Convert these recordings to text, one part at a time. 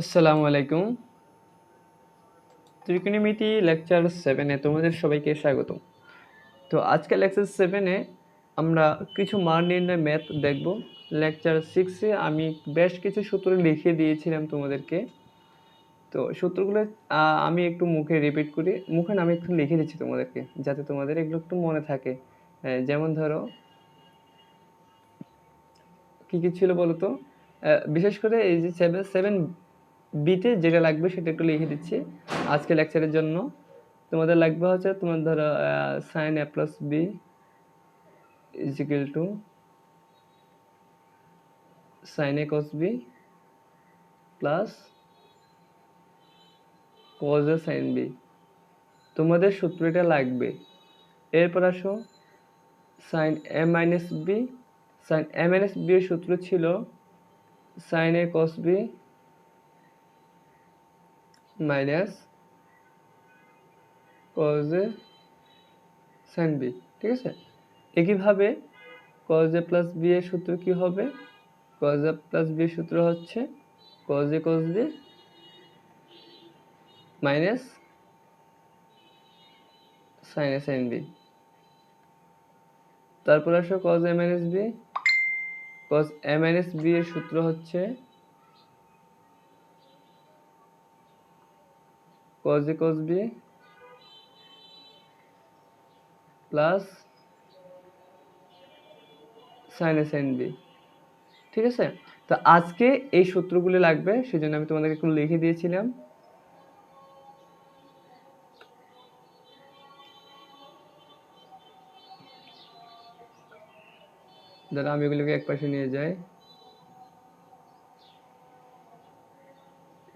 আসসালামু আলাইকুম। ত্রিকোণমিতি লেকচার সেভেনে তোমাদের সবাইকে স্বাগত। তো আজকে লেকচার সেভেনে আমরা কিছু মান নির্ণয় ম্যাথ দেখব। লেকচার সিক্সে আমি বেশ কিছু সূত্র লিখে দিয়েছিলাম তোমাদেরকে। তো সূত্রগুলো আমি একটু মুখে রিপিট করি। মুখে আমি একটু লিখে দিচ্ছি তোমাদেরকে, যাতে তোমাদের এগুলো একটু মনে থাকে। যেমন ধরো, কি কি ছিল বলো তো বিশেষ করে এই যে সেভেন সেভেন বিতে যেটা লাগবে সেটা একটু লিখে দিচ্ছি। আজকে লেকচারের জন্য। তোমাদের লাগবে হচ্ছে তোমার ধরো sine A plus B is equal to sine A cos B plus cos A sine B তোমাদের সূত্রটা লাগবে। এরপর আসো sine A minus B sine A minus B এর সূত্র ছিল sine A cos B minus cos A sine B ঠিক আছে? একইভাবে কজ এ প্লাস বি এর সূত্র কি হবে? কজ এ প্লাস বি এর সূত্র হচ্ছে cos A cos B minus sine A sine B তারপর আসো cos A minus B cos A minus B এর সূত্র হচ্ছে cos a, cos b plus sin a, sin b. ঠিক আছে? তো আজকে এই সূত্রগুলি লাগবে, সেজন্য আমি তোমাদেরকে একটু লিখে দিয়েছিলাম। দাঁড়া, আমি এগুলোকে এক পাশে নিয়ে যাই।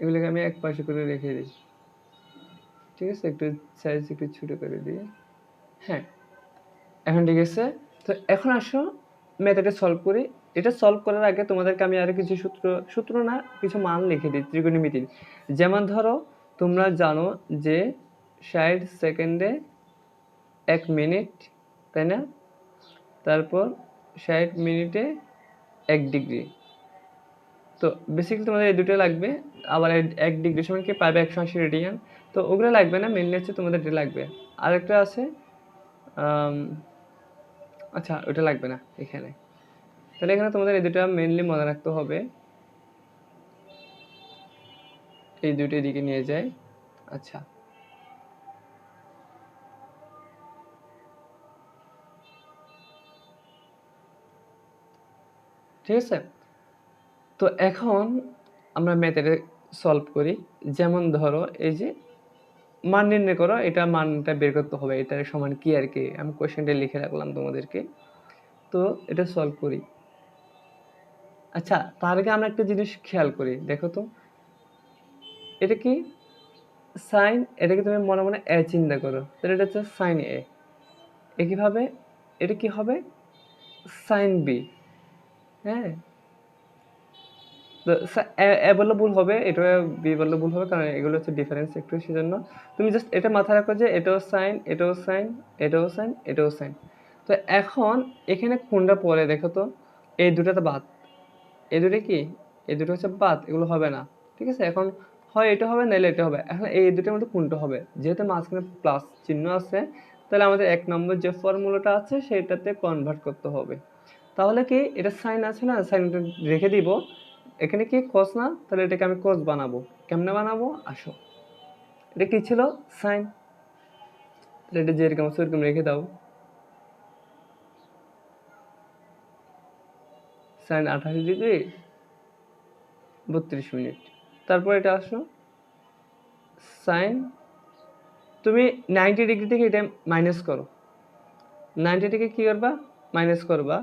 এগুলোকে আমি এক পাশে করে রেখে দিই। ঠিক আছে? একটু সাইজ একটু ছোটো করে দিই। হ্যাঁ। এখন ঠিক আছে? তো এখন আসো মেথডে সলভ করি। এটা সলভ করার আগে তোমাদেরকে আমি আরও কিছু সূত্র সূত্র না, কিছু মান লিখে দিই, ত্রিকোণমিতির। যেমন ধরো, তোমরা জানো যে ষাট সেকেন্ডে এক মিনিট, তাই না? তারপর ষাট মিনিটে এক ডিগ্রি। তো বেসিক্যালি তোমাদের এই দুটো লাগবে। আবার এক ডিগ্রি সমান কি? পাবে একশো আশি রেডিয়ান তো ওগুলো লাগবে না মেনলি হচ্ছে তোমাদের এটা লাগবে। আরেকটা আছে আচ্ছা ওটা লাগবে না এখানে। তাহলে এখানে তোমাদের এই দুটো মেনলি মনে রাখতে হবে। এই দুটো দিকে নিয়ে যায় আচ্ছা। ঠিক আছে? তো এখন আমরা ম্যাথের সলভ করি। যেমন ধরো, এই যে মান নির্ণয় করো, এটা মানটা বের করতে হবে এটার সমান কি আর কি? আমি কোয়েশ্চেনটা লিখে রাখলাম তোমাদেরকে। তো এটা সলভ করি। আচ্ছা তার আগে আমরা একটা জিনিস খেয়াল করি, দেখো তো। এটা কি? সাইন এটাকে তুমি মনে মনে এ চিন্তা করো, তাহলে এটা হচ্ছে সাইন এ। একইভাবে এটা কি হবে? সাইন বি হ্যাঁ? ভুল হবে, এটা ভুল হবে, কারণ এগুলো হচ্ছে ডিফারেন্স একটু, সেজন্য। তুমি জাস্ট এটা মাথায় রাখো যে এটাও সাইন এটাও সাইন এটাও সাইন এটাও সাইন তো এখন এখানে কোনটা পড়ে দেখো তো? এই দুটাতে বাদ। এই দুটো কি? এই দুটো হচ্ছে বাদ, এগুলো হবে না। ঠিক আছে? এখন হয় এটা হবে, নাহলে এটা হবে। এখন এই দুটোর মধ্যে কোনটা হবে? যেহেতু মাঝখানে প্লাস চিহ্ন আছে, তাহলে আমাদের এক নম্বর যে ফর্মুলাটা আছে, সেটাতে কনভার্ট করতে হবে। তাহলে কি? এটা সাইন আছে না? সাইনটা রেখে দিব। এখানে কি কস না? তাহলে এটাকে আমি কস বানাবো। কেমনে বানাবো? আসো। এটা কি ছিল? সাইন তাহলে এটা যেরকম আছে ওরকম রেখে দাও। সাইন আঠাশ ডিগ্রি বত্রিশ মিনিট তারপর এটা আসো। সাইন তুমি নাইনটি ডিগ্রি থেকে এটা মাইনাস করো। নাইনটি থেকে কি করবা? মাইনাস করবা।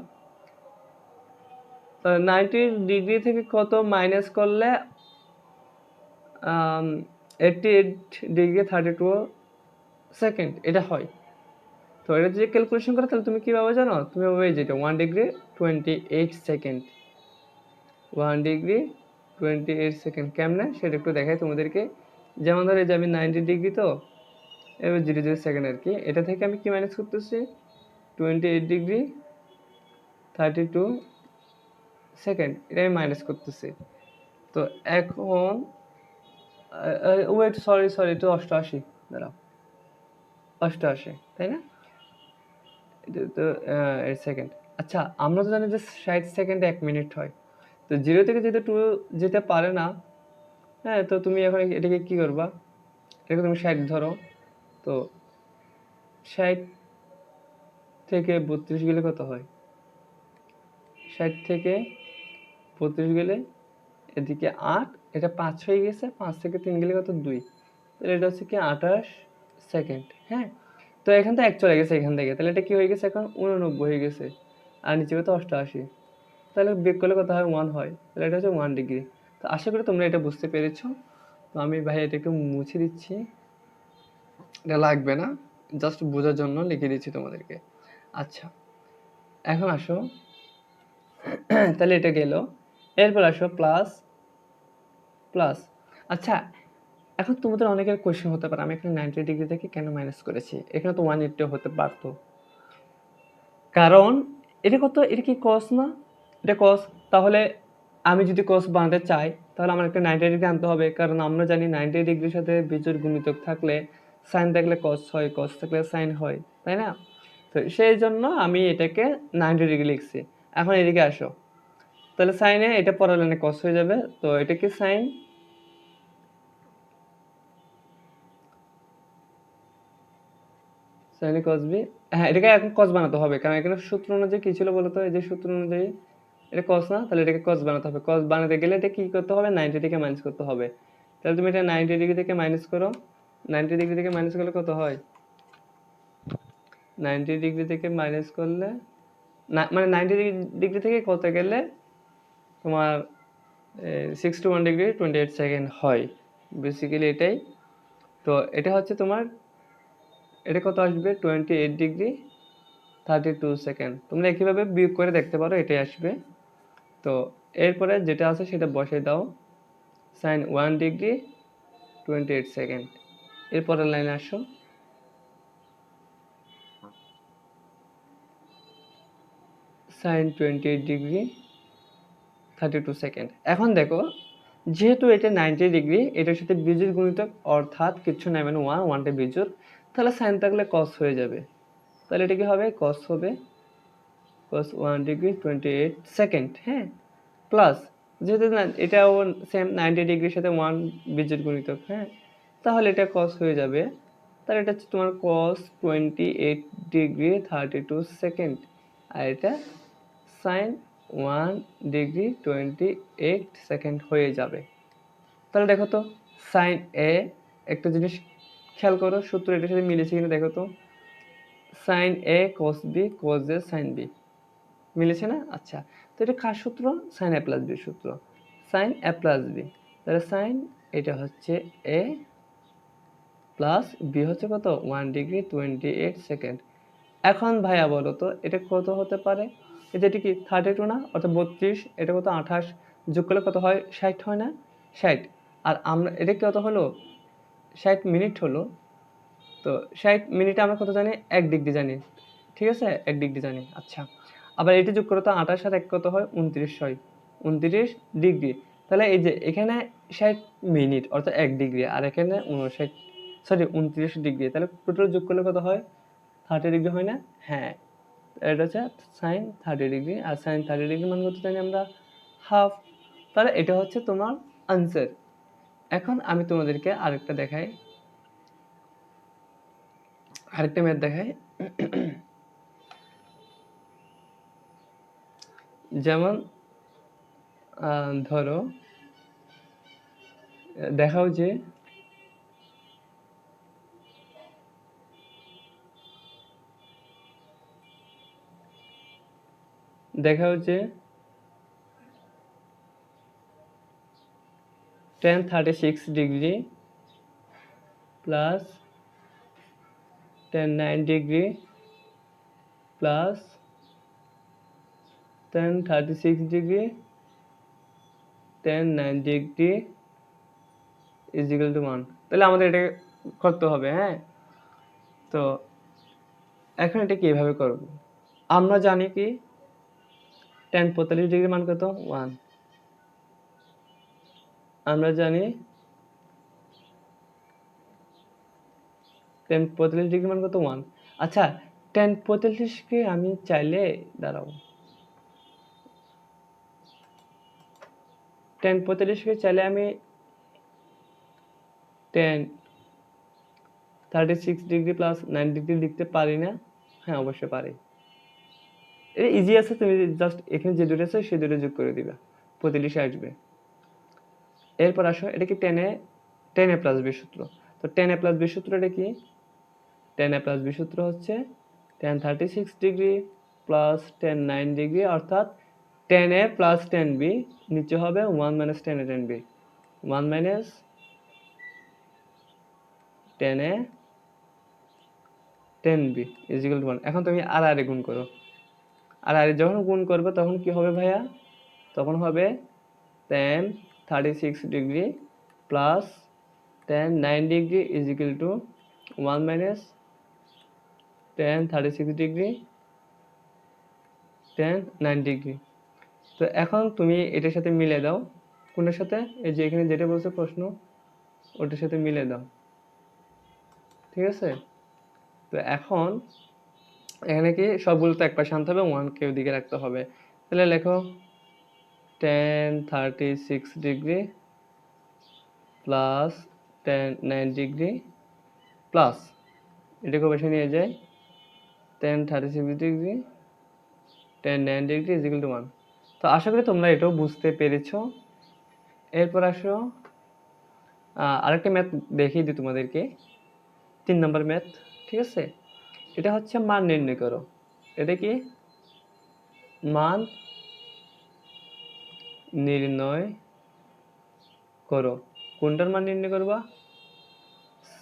নাইনটি ডিগ্রি থেকে কত মাইনাস করলে eighty eight degree thirty two second এটা হয়। তো এটা যদি ক্যালকুলেশন করো, তাহলে তুমি কী পাবে জানো? তুমি এই যেটা one degree twenty eight second one degree twenty eight second কেমনে? সেটা একটু দেখাই তোমাদেরকে। যেমন ধরো যে আমি নাইনটি ডিগ্রি তো, এবার জিরো জিরো সেকেন্ড আর কি। এটা থেকে আমি কি মাইনাস করতেছি? Twenty eight degree thirty two second এটা আমি মাইনাস করতেছি। তো এখন ওয়েট সরি সরি তো অষ্টআশি, দাঁড়াও। অষ্টআশি, তাই না? এটা তো সেকেন্ড আচ্ছা আমরা তো জানি যে ষাট সেকেন্ডে এক মিনিট হয়। তো জিরো থেকে যেহেতু টু যেতে পারে না হ্যাঁ তো তুমি এখন এটাকে কী করবা? এটাকে তুমি ষাট ধরো। তো ষাট থেকে বত্রিশ গেলে কত হয়? ষাট থেকে বত্রিশ গেলে এদিকে আট, এটা পাঁচ হয়ে গেছে, পাঁচ থেকে তিন গেলে কত? দুই। তাহলে এটা হচ্ছে কি আঠাশ সেকেন্ড হ্যাঁ? তো এখান থেকে এক চলে গেছে এখান থেকে। তাহলে এটা কি হয়ে গেছে? এখন উননব্বই হয়ে গেছে। আর নিচে কত? অষ্টআশি। তাহলে বেক করলে কত হয়? ওয়ান হয়। তাহলে এটা হচ্ছে ওয়ান ডিগ্রি তো আশা করি তোমরা এটা বুঝতে পেরেছ। তো আমি ভাই এটাকে মুছে দিচ্ছি। এটা লাগবে না। জাস্ট বোঝার জন্য লিখে দিচ্ছি তোমাদেরকে। আচ্ছা। এখন আসো। তাহলে এটা গেল। এরপর আসো প্লাস প্লাস আচ্ছা এখন তোমাদের অনেকের কোয়েশ্চেন হতে পারে, আমি এখানে নাইনটি ডিগ্রি থেকে কেন মাইনাস করেছি? এখানে তো ওয়ান এইটটি হতে পারতো। কারণ, এটা কত? এটা কি কস না? এটা কস তাহলে আমি যদি কস বানাতে চাই, তাহলে আমার একটা নাইনটি ডিগ্রি আনতে হবে। কারণ আমরা জানি নাইনটি ডিগ্রির সাথে বিজোর গুণিতক থাকলে সাইন থাকলে কস হয় কস থাকলে সাইন হয়, তাই না? তো সেই জন্য আমি এটাকে নাইনটি ডিগ্রি লিখছি। এখন এদিকে আসো। তাহলে সাইনে এটা পরের লাইনে কস হয়ে যাবে। তো এটা কি সাইন? সাইনে কস বি হ্যাঁ এটাকে এখন কস বানাতে হবে, কারণ এখানে সূত্র অনুযায়ী কি ছিল বলতো? এই যে সূত্র অনুযায়ী এটা কস না, তাহলে এটাকে কস বানাতে হবে। কস বানাতে গেলে এটা কি করতে হবে? নাইনটি থেকে মাইনাস করতে হবে। তাহলে তুমি এটা নাইনটি ডিগ্রি থেকে মাইনাস করো। নাইনটি ডিগ্রি থেকে মাইনাস করলে কত হয়? নাইনটি ডিগ্রি থেকে মাইনাস করলে, না মানে নাইনটি ডিগ্রি থেকে করতে গেলে তোমার six two one degree twenty eight second হয়। বেসিক্যালি এটাই। তো এটা হচ্ছে তোমার, এটা কত আসবে? Twenty eight degree thirty two second তোমরা একইভাবে বিয়োগ করে দেখতে পারো, এটাই আসবে। তো এরপরে যেটা আছে সেটা বসে দাও। Sine one degree twenty eight second এরপরের লাইনে আসো। Sine twenty eight degree thirty two second এখন দেখো, যেহেতু এটা নাইনটি ডিগ্রি এটার সাথে বিজুর গুণিতক, অর্থাৎ কিছু নাই মানে ওয়ান ওয়ানটা বিজুর তাহলে সাইন থাকলে কস হয়ে যাবে। তাহলে এটা কি হবে? কস হবে cos one degree twenty eight second হ্যাঁ? প্লাস যেহেতু এটাও সেম নাইনটি ডিগ্রির সাথে ওয়ান বিজুর গুণিতক হ্যাঁ? তাহলে এটা কস হয়ে যাবে। তাহলে এটা হচ্ছে তোমার cos twenty eight degree thirty two second আর এটা sine one degree twenty eight second হয়ে যাবে। তাহলে দেখো তো সাইন এ একটা জিনিস খেয়াল করো, সূত্র এটার সাথে মিলেছে কিনা দেখো তো। Sine A cos B cos A sine B মিলেছে না? আচ্ছা তো এটা কার সূত্র? সাইন এ প্লাস বি সূত্র। সাইন এ প্লাস বি তাহলে সাইন এটা হচ্ছে এ প্লাস বি হচ্ছে কত? One degree twenty eight second এখন ভাইয়া বলো তো, এটা কত হতে পারে? এটা এটি কি থার্টি টু না? অর্থাৎ বত্রিশ, এটা কত আঠাশ? যোগ করলে কত হয়? ষাট হয় না? ষাট। আর আমরা, এটা কত হলো? ষাট মিনিট হলো। তো ষাট মিনিটে আমরা কত জানি? এক ডিগ্রি জানি। ঠিক আছে? এক ডিগ্রি জানি। আচ্ছা। আবার এটি যোগ করো তো আঠাশ আর এক কত হয়? উনত্রিশ হয়। উনত্রিশ ডিগ্রি। তাহলে এই যে, এখানে ষাট মিনিট, অর্থাৎ এক ডিগ্রি, আর এখানে উনষাট সরি উনত্রিশ ডিগ্রি। তাহলে টোটাল যোগ করলে কত হয়? থার্টি ডিগ্রি হয় না? হ্যাঁ। এটা হচ্ছে সাইন থার্টি ডিগ্রি আর সাইন থার্টি ডিগ্রি মান কত জানি আমরা হাফ তাহলে এটা হচ্ছে তোমার আনসার এখন আমি তোমাদেরকে আরেকটা দেখাই। আরেকটা ম্যাথ দেখাই। যেমন ধরো, দেখাও যে দেখাও যে tan thirty six degree plus tan nine degree plus tan thirty six degree tan nine degree is equal to one তাহলে আমাদের এটা করতে হবে হ্যাঁ? তো এখন এটা কীভাবে করব? আমরা জানি কি টেন পঁয়তাল্লিশ ডিগ্রি মান কত? ওয়ান। আমরা জানি টেন পঁয়তাল্লিশ ডিগ্রি মান কত? ওয়ান। আচ্ছা টেন পঁয়তাল্লিশকে আমি চাইলে দাঁড়াও। টেন পঁয়তাল্লিশকে চাইলে আমি tan thirty six degree plus nine degree লিখতে পারি না? হ্যাঁ অবশ্যই পারি। এটা ইজি আছে, তুমি জাস্ট এখানে যে দুটো আছে, সেই দুটো যোগ করে দিবে। পঁয়তাল্লিশে আসবে। এরপর আসো, এটা কি টেনে টেন এ প্লাস বি সূত্র। তো টেন এ প্লাস বি সূত্রটা কি? টেন এ প্লাস বি সূত্র হচ্ছে tan thirty six degree plus tan nine degree অর্থাৎ tan A plus tan B নিচে হবে one minus tan A tan B one minus tan A tan B is equal to one এখন তুমি আর আর এ গুণ করো। আর যখন গুণ করবে তখন কি হবে ভাইয়া? তখন হবে tan thirty six degree plus tan nine degree is equal to one minus tan thirty six degree tan nine degree তো এখন তুমি এটার সাথে মিলে দাও। কোনটার সাথে? এই যে এখানে যেটা বলছে প্রশ্ন, ওটার সাথে মিলে দাও। ঠিক আছে? তো এখন এখানে কি সবগুলো তো এক পাশে আনতে হবে ওয়ানকে ওদিকে রাখতে হবে। তাহলে লেখো tan thirty six degree plus tan nine degree plus এটাকে বসে নিয়ে যায় tan thirty six degree tan nine degree is equal to one তো আশা করি তোমরা এটাও বুঝতে পেরেছ। এরপর আসো আরেকটা ম্যাথ দেখিয়ে দিই তোমাদেরকে। তিন নম্বর ম্যাথ ঠিক আছে? এটা হচ্ছে মান নির্ণয় করো। এটা কি? মান নির্ণয় করো। কোনটার মান নির্ণয় করবা?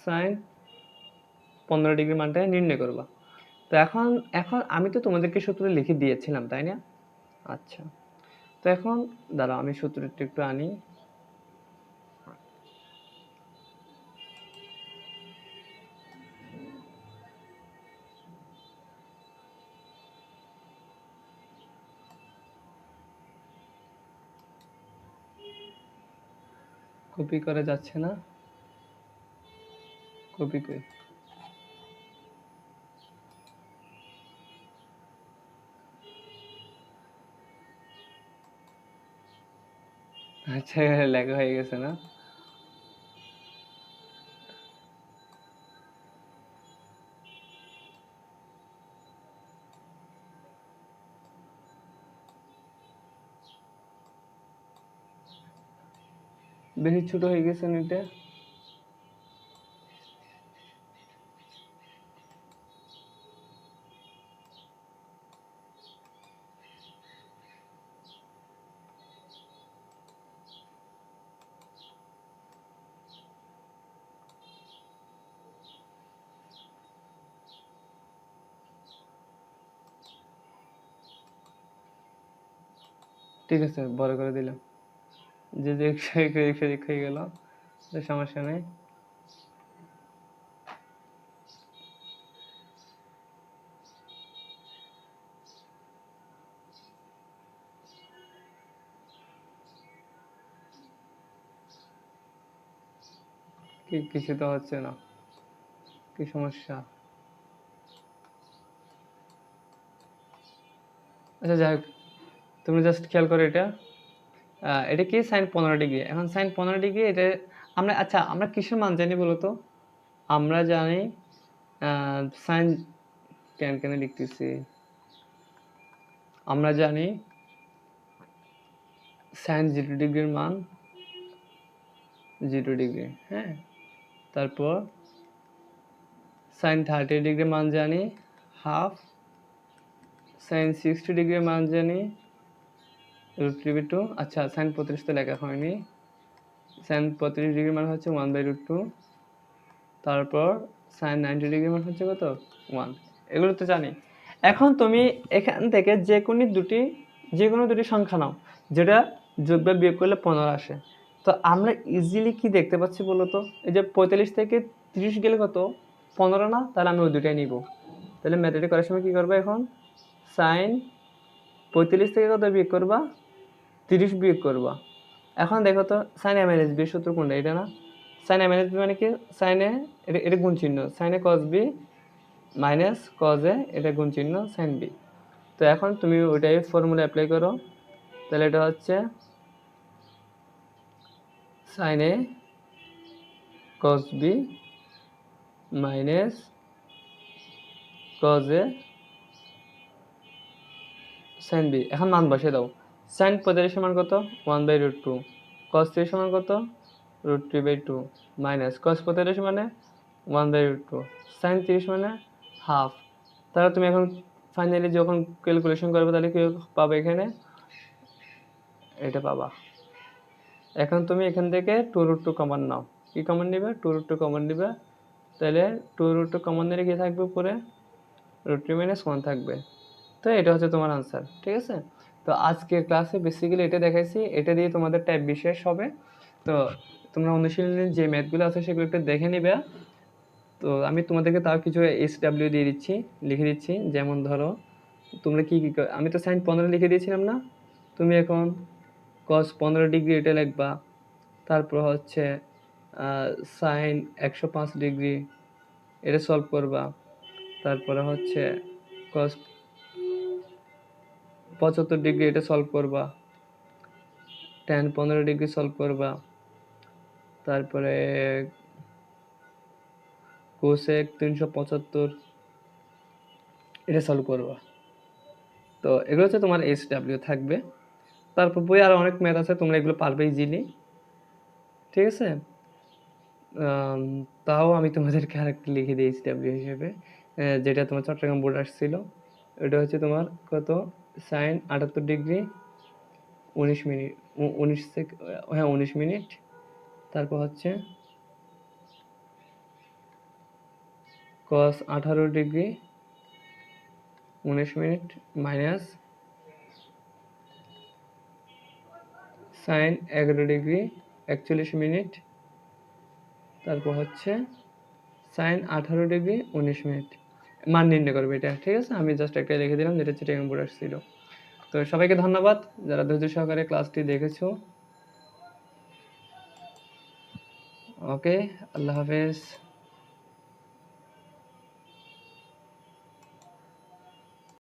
সাইন পনেরো ডিগ্রি মানটা নির্ণয় করবা। তো এখন এখন আমি তো তোমাদেরকে সূত্র লিখে দিয়েছিলাম, তাই না? আচ্ছা। তো এখন, দাঁড়াও, আমি সূত্রটা একটু আনি। কপি করা যাচ্ছে না। কপি করে। আচ্ছা লেখা হয়ে গেছে না? বেশি ছোট হয়ে গেছে এটা ঠিক আছে বড় করে দিলাম। যে একশো একশো একশো হয়ে গেল সমস্যা নেই। কি কিছু তো হচ্ছে না। কি সমস্যা? আচ্ছা যাই হোক, তুমি জাস্ট খেয়াল করো এটা। এটা কি সাইন পনেরো ডিগ্রি? এখন সাইন পনেরো ডিগ্রি, এটা আমরা আচ্ছা আমরা কিসের মান জানি বলো তো? আমরা জানি সাইন কেন কেন লিখতেছি? আমরা জানি সাইন জিরো ডিগ্রির মান জিরো ডিগ্রি হ্যাঁ? তারপর সাইন থার্টি ডিগ্রি মান জানি, হাফ। সাইন সিক্সটি ডিগ্রি মান জানি রুট থ্রি বাই টু আচ্ছা সাইন পঁয়ত্রিশ তো লেখা হয়নি। সাইন পঁয়ত্রিশ ডিগ্রি মান হচ্ছে ওয়ান বাই রুট টু তারপর সাইন নাইনটি ডিগ্রি মান হচ্ছে কত? ওয়ান এগুলো তো জানি। এখন তুমি এখান থেকে যে কোনো দুটি, যে কোনো দুটি সংখ্যা নাও, যেটা যোগ বা বিয়োগ করলে পনেরো আসে। তো আমরা ইজিলি কি দেখতে পাচ্ছি বলো তো? এই যে পঁয়তাল্লিশ থেকে তিরিশ গেলে কত? পনেরো না? তাহলে আমি ওই দুটাই নিব। তাহলে ম্যাথটি করার সময় কী করব এখন? সাইন পঁয়তাল্লিশ থেকে কত বিয়োগ করবা? তিরিশ বিয়োগ করবা। এখন দেখো তো সাইন এম এস বি সূত্র কোনটা? এটা না? সাইন এ মাইনাস বি মানে কি? সাইনে এটা এটা গুণ চিহ্ন সাইনে cos B minus cos A এটা গুণ চিহ্ন সাইন বি তো এখন তুমি ওইটাই ফর্মুলা অ্যাপ্লাই করো। তাহলে এটা হচ্ছে sine cos B minus cos A sine B এখন মান বসে দাও। সাইন পঁয়তাল্লিশ সমান কত? One by root two cos three সমান কত? Root three by two minus cos পঁয়তাল্লিশ মানে one by root two sine তিরিশ মানে হাফ তাহলে তুমি এখন ফাইনালি যখন ক্যালকুলেশন করবে তাহলে কি পাবে এখানে? এটা পাবা। এখন তুমি এখান থেকে টু রুট টু কমন নাও। কি কমন নিবে? টু রুট টু কমন নিবে। তাহলে টু রুট টু কমন নিলে কি থাকবে উপরে? রুট থ্রি মাইনাস ওয়ান থাকবে। তো এটা হচ্ছে তোমার আনসার ঠিক আছে? তো আজকের ক্লাসে বেসিক্যালি এটা দেখাইছি, এটা দিয়ে তোমাদের টাইপ বিশেষ হবে। তো তোমরা অনুশীলনের যে ম্যাথগুলো আছে সেগুলো একটু দেখে নিবে। তো আমি তোমাদেরকে তাও কিছু এস ডাব্লিউ দিয়ে দিচ্ছি, লিখে দিচ্ছি। যেমন ধরো, তোমরা কী কী আমি তো সাইন পনেরো লিখে দিয়েছিলাম না? তুমি এখন কস পনেরো ডিগ্রি এটা লিখবা। তারপর হচ্ছে সাইন একশো পাঁচ ডিগ্রি এটা সলভ করবা। তারপরে হচ্ছে কস পঁচাত্তর ডিগ্রি এটা সলভ করবা। টেন পনেরো ডিগ্রি সলভ করবা। তারপরে কোসেক তিনশো পঁচাত্তর, এটা সলভ করবা। তো এগুলো হচ্ছে তোমার এস ডাব্লিউ থাকবে। তারপর বই আরও অনেক ম্যাথ আছে, তোমরা এগুলো পারবে ইজিলি ঠিক আছে? তাও আমি তোমাদেরকে আরেকটা লিখে দিই এস ডাব্লিউ হিসেবে। যেটা তোমার চট্টগ্রাম বোর্ড আসছিল। এটা হচ্ছে তোমার কত? সাইন আটাত্তর ডিগ্রি, উনিশ মিনিট উনিশ সেক হ্যাঁ উনিশ মিনিট। তারপর হচ্ছে কস আঠারো ডিগ্রি, উনিশ মিনিট মাইনাস সাইন এগারো ডিগ্রি, একচল্লিশ মিনিট। তারপর হচ্ছে সাইন আঠারো ডিগ্রি, উনিশ মিনিট। মান নির্ণয় করবে এটা, ঠিক আছে? আমি জাস্ট একটা লিখে দিলাম যেটা চিটিং বোর্ড আসছিল। তো সবাইকে ধন্যবাদ, যারা ধৈর্য সহকারে ক্লাসটি দেখেছ। ওকে আল্লাহ হাফেজ।